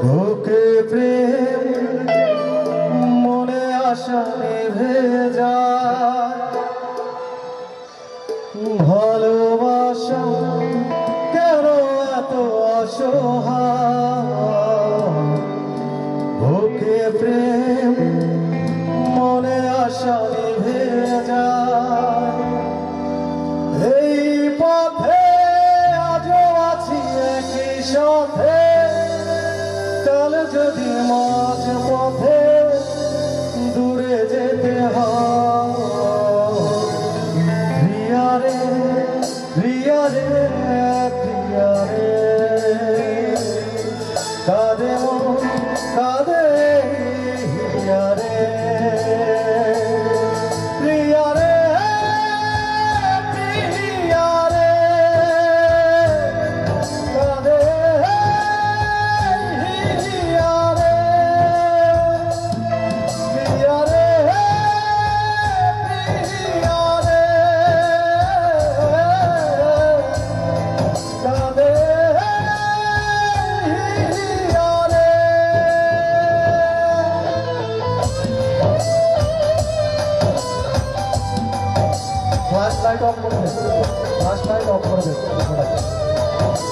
ওকে প্রেম মনে আশা নেভে যায়। ভালোবাসা কেন এত অসহায়? ওকে প্রেম মনে আশা নেভে যায়। এই পথে আজও আছি একই সাথে। যদি মাঝ পথে দূরে যেতে হয় রিয়ারে রিয়ারে রিয়ারে লাইট অফ করে দে ফ্ল্যাশ লাইট অফ করে দে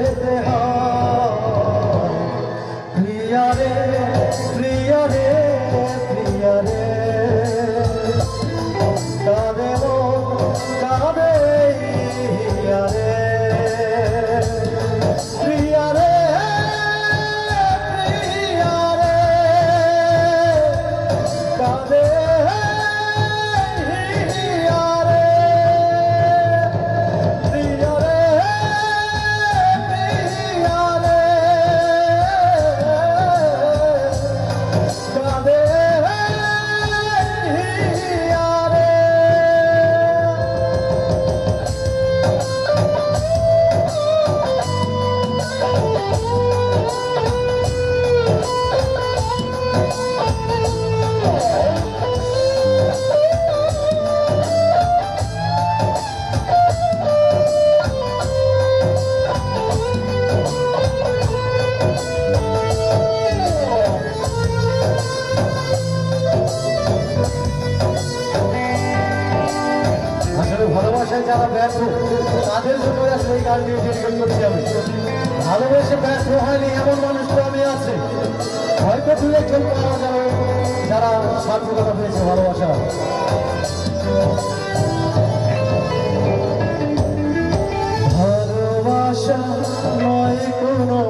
যেতে হয় ভালোবাসায় যারা ব্যর্থ তাদের জন্য আসলে এই গানটি ডেডিকেট করছি আমি ভালোবেসে ব্যর্থ হয়নি এমন মানুষ তো আমি আছে। হয়তো দু একজন পাওয়া যাবে যারা সার্থকতা পেয়েছে, ভালোবাসা। ভালোবাসা নয় কোনো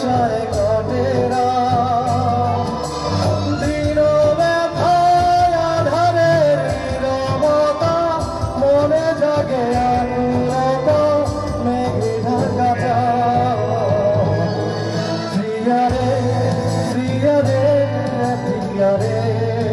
নিরাশায় ঘটে মনে জাগে আকুলতা মেঘে ঢাকা চাঁদ। প্রিয়ারে প্রিয়ারে প্রিয়ারে কাঁদে